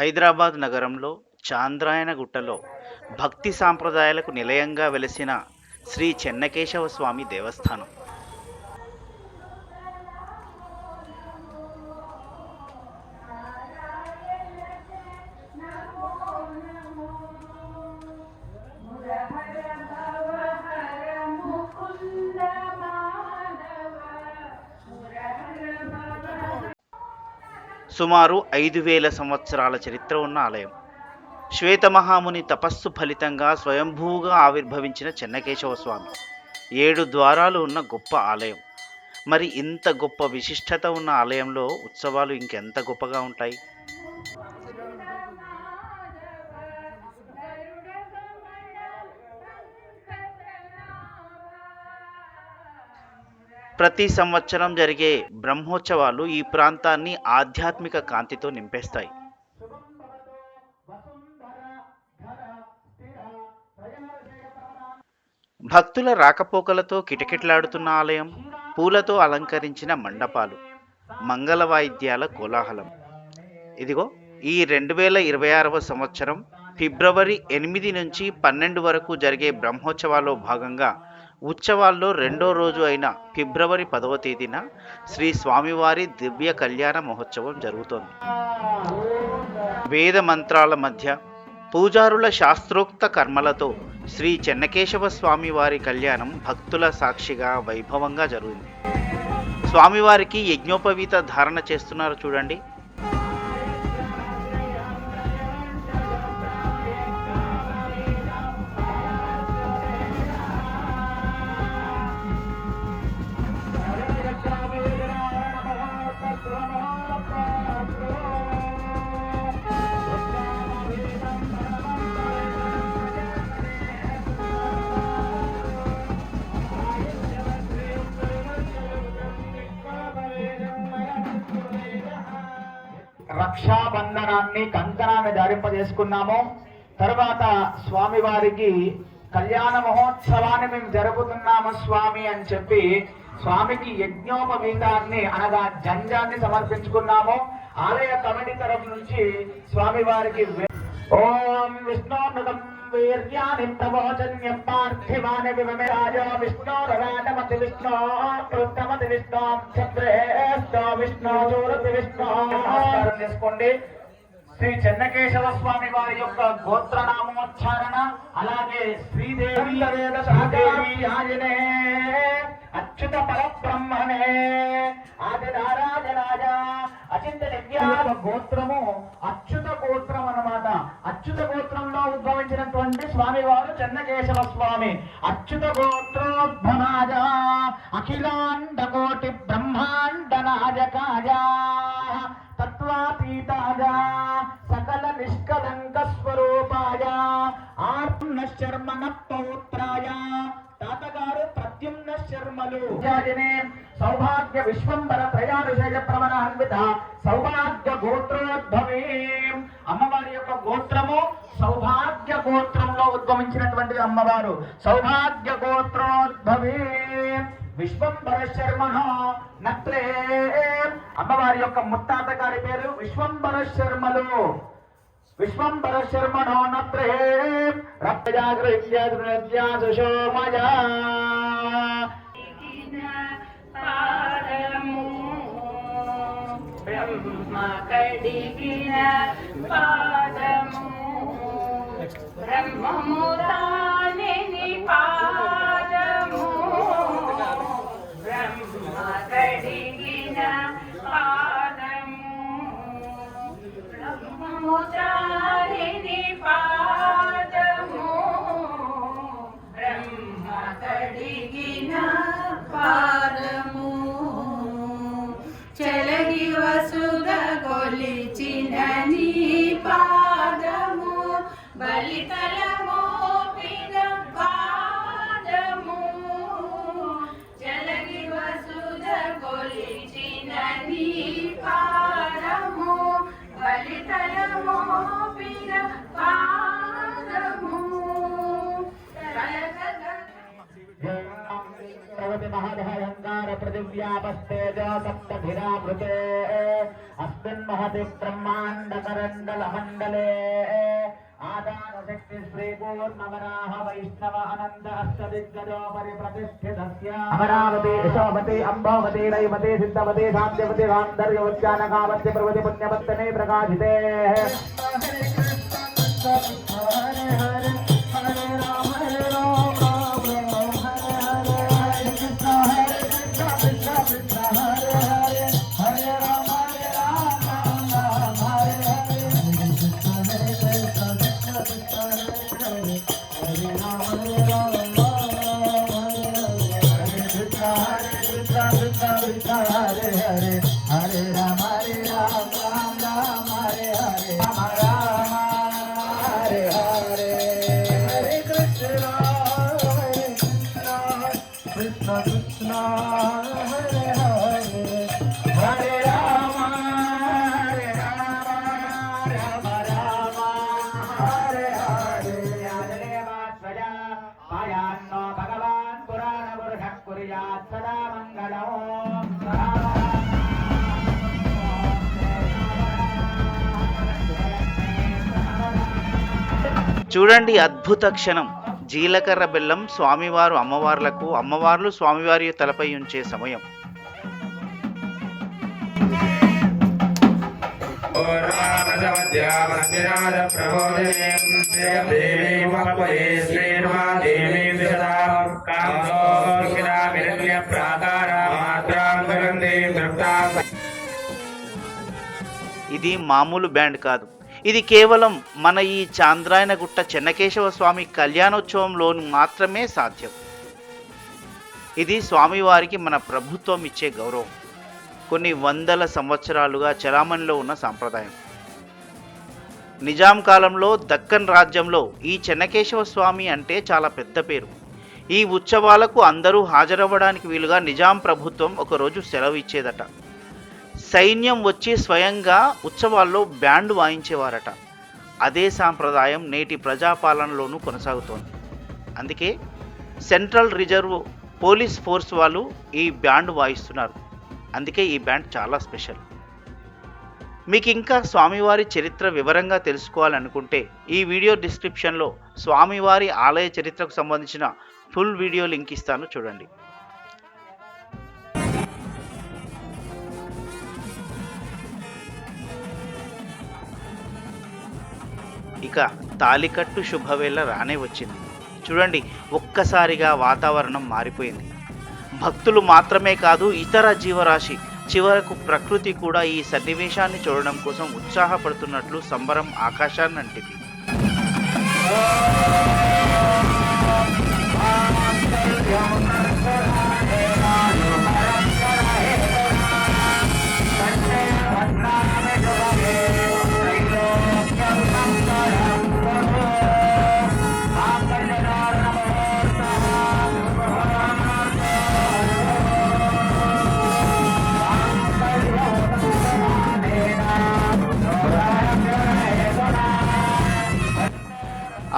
హైదరాబాద్ నగరంలో చాంద్రాయణ గుట్టలో భక్తి సాంప్రదాయాలకు నిలయంగా వెలసిన శ్రీ చెన్నకేశవ స్వామి దేవస్థానం. సుమారు ఐదు వేల సంవత్సరాల చరిత్ర ఉన్న ఆలయం. శ్వేతమహాముని తపస్సు ఫలితంగా స్వయంభూగా ఆవిర్భవించిన చెన్నకేశవ స్వామి ఏడు ద్వారాలు ఉన్న గొప్ప ఆలయం. మరి ఇంత గొప్ప విశిష్టత ఉన్న ఆలయంలో ఉత్సవాలు ఇంకెంత గొప్పగా ఉంటాయి? ప్రతి సంవత్సరం జరిగే బ్రహ్మోత్సవాలు ఈ ప్రాంతాన్ని ఆధ్యాత్మిక కాంతితో నింపేస్తాయి. భక్తుల రాకపోకలతో కిటకిటలాడుతున్న ఆలయం పూలతో అలంకరించిన మండపాలు మంగళ వాయిద్యాల కోలాహలం. ఇదిగో ఈ రెండు వేల ఇరవై ఆరవ సంవత్సరం ఫిబ్రవరి ఎనిమిది నుంచి పన్నెండు వరకు జరిగే బ్రహ్మోత్సవాల్లో భాగంగా ఉత్సవాల్లో రెండో రోజు అయిన ఫిబ్రవరి పదవ తేదీన శ్రీ స్వామివారి దివ్య కళ్యాణ మహోత్సవం జరుగుతోంది. వేద మంత్రాల మధ్య పూజారుల శాస్త్రోక్త కర్మలతో శ్రీ చెన్నకేశవ స్వామివారి కళ్యాణం భక్తుల సాక్షిగా వైభవంగా జరిగింది. స్వామివారికి యజ్ఞోపవీత ధారణ చేస్తున్నారు చూడండి. రక్షాబంధనాన్ని కంకణాన్ని ధరింపజేసుకున్నాము. తర్వాత స్వామివారికి కళ్యాణ మహోత్సవాన్ని మేము జరుపుతున్నాము స్వామి అని చెప్పి స్వామికి యజ్ఞోపవీతాన్ని అనగా జంజాన్ని సమర్పించుకున్నాము. ఆలయ కమిటీ తరఫు నుంచి స్వామివారికి వే- ఓం విష్ణోన్నతం వీర్యాని ప్రవోచన్యం పార్థివాని విమమే రాజో విష్ణోరరాటమతి విష్ణో కృతమతి విష్ణో క్షత్రేష్టో విష్ణో చూరతి విష్ణో నమస్కారం చేసుకోండి. శ్రీ చెన్నకేశవ స్వామి వారి యొక్క గోత్రనామోచ్చారణ అలాగే శ్రీదేవి ఆజనే అచ్యుత పరబ్రహ్మణే ఆది నారాయణాయ అచింత గోత్రము అచ్యుత గోత్రం అన్నమాట. అచ్యుత గోత్రంలో ఉద్భవించినటువంటి స్వామి వారు చెన్నకేశవ స్వామి అచ్యుత గోత్రోద్భవాజ అఖిలాండ కోటి బ్రహ్మాండ నాయకాయ తత్వాతీతాయ. ప్రద్యుమ్న శర్మణ పౌత్రాయ. తాతగారు ప్రద్యుమ్న శర్మలు. సౌభాగ్య విశ్వంబర త్రయాభిషేక ప్రవణ అన్విత సౌభాగ్య గోత్రోద్భవే. అమ్మవారి యొక్క గోత్రము సౌభాగ్య గోత్రంలో ఉద్భవించినటువంటి అమ్మవారు. సౌభాగ్య గోత్రోద్భవే. విశ్వంబర శర్మ నత్రే. అమ్మవారి యొక్క ముత్తాత గారి పేరు విశ్వంబర శర్మలు. విశ్వంబర శర్మణో నత్రే రక్తజాగృత్యాదుషోమయా పాదము బ్రహ్మ కడిగిన पृथिव्यापस्तेजो सप्तभिरावृते अस्मिन् महति ब्रह्माण्डकरण्डलमण्डले आदानशक्ति श्रीपूर्णवराह वैष्णव अनन्त अष्टदिग्गजोपरि प्रतिष्ठितस्य अमरावती यशोमती अम्बोवती रैवती सिद्धवती शान्तिवती गान्धर्यवत्यानकावत्य प्रवति पुण्यवत्तने प्रकाशिते చూడండి అద్భుత క్షణం. జీలకర్ర బెల్లం స్వామివారు అమ్మవార్లకు అమ్మవార్లు స్వామివారి తలపై ఉంచే సమయం. ఇది మామూలు బ్యాండ్ కాదు. ఇది కేవలం మన ఈ చాంద్రాయన గుట్ట చెన్నకేశవ స్వామి కళ్యాణోత్సవంలో మాత్రమే సాధ్యం. ఇది స్వామివారికి మన ప్రభుత్వం ఇచ్చే గౌరవం. కొన్ని వందల సంవత్సరాలుగా చలామణిలో ఉన్న సాంప్రదాయం. నిజాం కాలంలో దక్కన్ రాజ్యంలో ఈ చెన్నకేశవ స్వామి అంటే చాలా పెద్ద పేరు. ఈ ఉత్సవాలకు అందరూ హాజరవ్వడానికి వీలుగా నిజాం ప్రభుత్వం ఒకరోజు సెలవు ఇచ్చేదట. సైన్యం వచ్చి స్వయంగా ఉత్సవాల్లో బ్యాండ్ వాయించేవారట. అదే సాంప్రదాయం నేటి ప్రజాపాలనలోనూ కొనసాగుతోంది. అందుకే సెంట్రల్ రిజర్వ్ పోలీస్ ఫోర్స్ వాళ్ళు ఈ బ్యాండ్ వాయిస్తున్నారు. అందుకే ఈ బ్యాండ్ చాలా స్పెషల్. మీకు ఇంకా స్వామివారి చరిత్ర వివరంగా తెలుసుకోవాలనుకుంటే ఈ వీడియో డిస్క్రిప్షన్లో స్వామివారి ఆలయ చరిత్రకు సంబంధించిన ఫుల్ వీడియో లింక్ ఇస్తాను చూడండి. ఇక తాలికట్టు శుభవేళ రానే వచ్చింది చూడండి ఒక్కసారిగా వాతావరణం మారిపోయింది భక్తులు మాత్రమే కాదు ఇతర జీవరాశి చివరకు ప్రకృతి కూడా ఈ సన్నివేశాన్ని చూడడం కోసం ఉత్సాహపడుతున్నట్లు సంబరం ఆకాశాన్ని అంటింది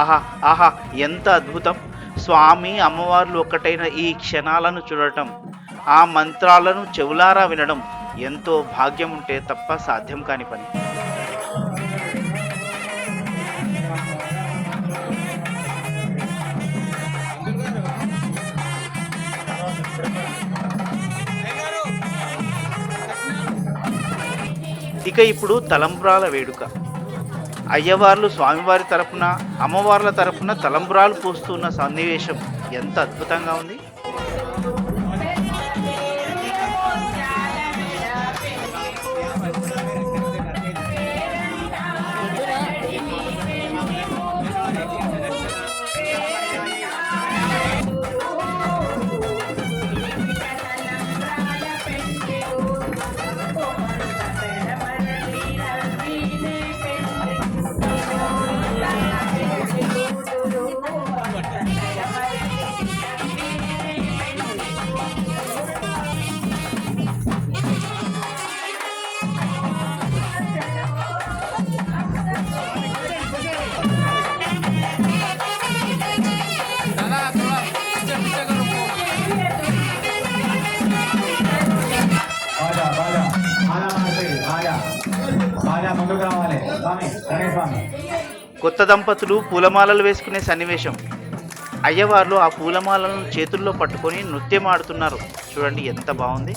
ఆహా ఆహా ఎంత అద్భుతం. స్వామి అమ్మవార్లు ఒక్కటైన ఈ క్షణాలను చూడటం ఆ మంత్రాలను చెవులారా వినడం ఎంతో భాగ్యం ఉంటే తప్ప సాధ్యం కాని పని. ఇక ఇప్పుడు తలంబ్రాల వేడుక. అయ్యవార్లు స్వామివారి తరపున అమ్మవార్ల తరపున తలంబురాలు పోస్తున్న సన్నివేశం ఎంత అద్భుతంగా ఉంది. కొత్త దంపతులు పూలమాలలు వేసుకునే సన్నివేశం. అయ్యవార్లు ఆ పూలమాలను చేతుల్లో పట్టుకొని నృత్యం ఆడుతున్నారు. చూడండి ఎంత బాగుంది.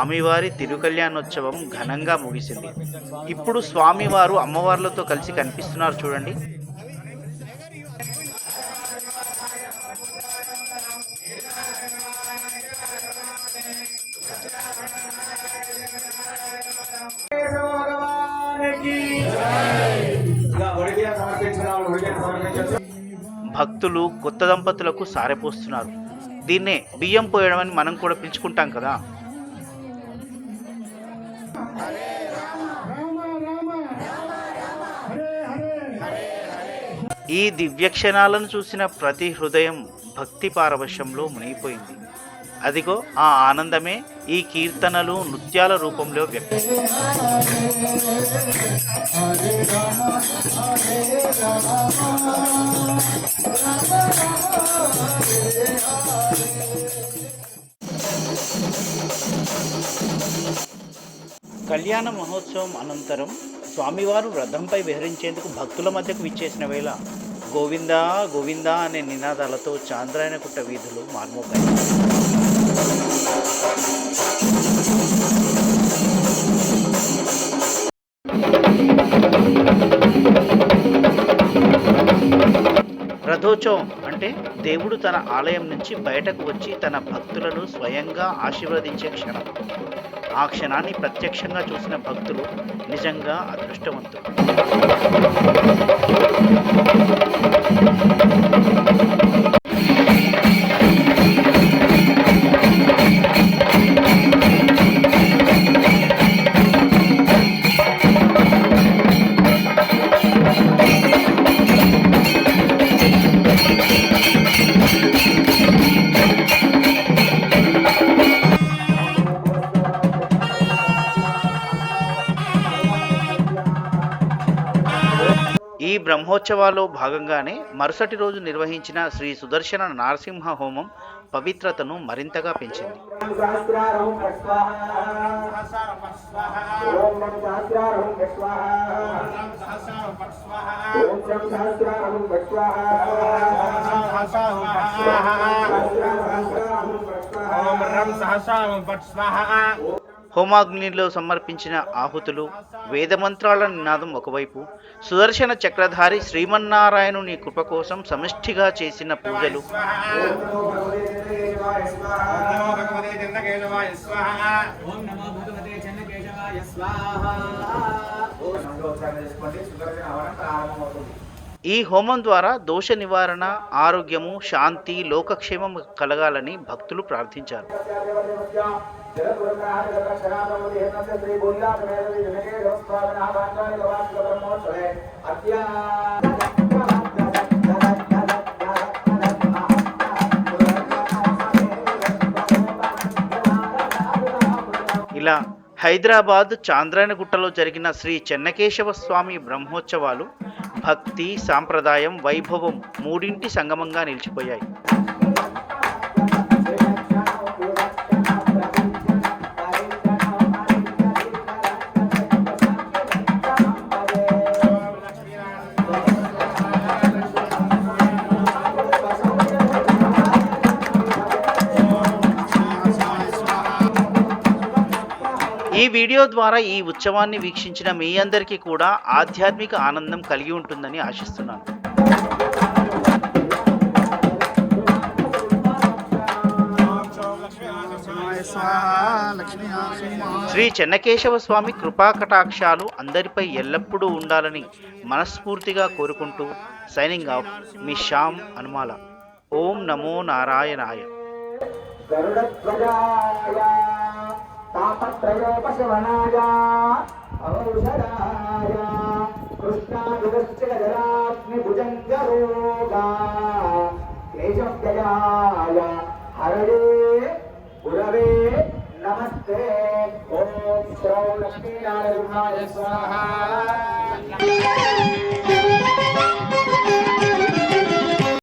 స్వామివారి తిరుకల్యాణోత్సవం ఘనంగా ముగిసింది. ఇప్పుడు స్వామివారు అమ్మవార్లతో కలిసి కనిపిస్తున్నారు చూడండి. భక్తులు కొత్త దంపతులకు సారెపోస్తున్నారు. దీన్నే బియ్యం పోయడం అని మనం కూడా పిలుచుకుంటాం కదా. ఈ దివ్యక్షణాలను చూసిన ప్రతి హృదయం భక్తి పారవశ్యంలో మునిగిపోయింది. అదిగో ఆ ఆనందమే ఈ కీర్తనలు నృత్యాల రూపంలో వ్యక్తం కళ్యాణ మహోత్సవం అనంతరం స్వామివారు రథంపై విహరించేందుకు భక్తుల మధ్యకు విచ్చేసిన వేళ గోవిందా గోవిందా అనే నినాదాలతో చాంద్రాయనకుట్ట వీధులు మార్మోగాయి. రథోత్సవం అంటే దేవుడు తన ఆలయం నుంచి బయటకు వచ్చి తన భక్తులను స్వయంగా ఆశీర్వదించే క్షణం. ఆ క్షణాన్ని ప్రత్యక్షంగా చూసిన భక్తులు నిజంగా అదృష్టవంతులు. బ్రహ్మోత్సవాల్లో భాగంగానే మరుసటి రోజు నిర్వహించిన శ్రీ సుదర్శన నరసింహ హోమం పవిత్రతను మరింతగా పెంచింది. ఓం రం సహస్రారం పట్ స్వాహ. హోమాగ్నిలో సమర్పించిన ఆహుతులు వేదమంత్రాల నినాదం ఒకవైపు సుదర్శన చక్రధారి శ్రీమన్నారాయణుని కృప కోసం సమిష్టిగా చేసిన పూజలు. ఈ హోమం ద్వారా దోష నివారణ ఆరోగ్యము శాంతి లోకక్షేమం కలగాలని భక్తులు ప్రార్థించారు. ఇలా హైదరాబాద్ చాంద్రాయణగుట్టలో జరిగిన శ్రీ చెన్నకేశవ స్వామి బ్రహ్మోత్సవాలు భక్తి సాంప్రదాయం వైభవం మూడింటి సంగమంగా నిలిచిపోయాయి. ఈ వీడియో ద్వారా ఈ ఉత్సవాన్ని వీక్షించిన మీ అందరికీ కూడా ఆధ్యాత్మిక ఆనందం కలిగి ఉంటుందని ఆశిస్తున్నాను. శ్రీ చెన్నకేశవ స్వామి కృపాకటాక్షాలు అందరిపై ఎల్లప్పుడూ ఉండాలని మనస్ఫూర్తిగా కోరుకుంటూ సైనింగ్ ఆఫ్ మీ శ్యామ్ హనుమాల ఓం నమో నారాయణాయ. तापत्रयोपशवनाय अवौषधाय कृष्णायुगश्चिरजराग्निभुजङ्गरोगा केशव्ययाय हरणे गुरवे नमस्ते ॐ श्रौ लक्ष्मीनारायणाय स्वाहा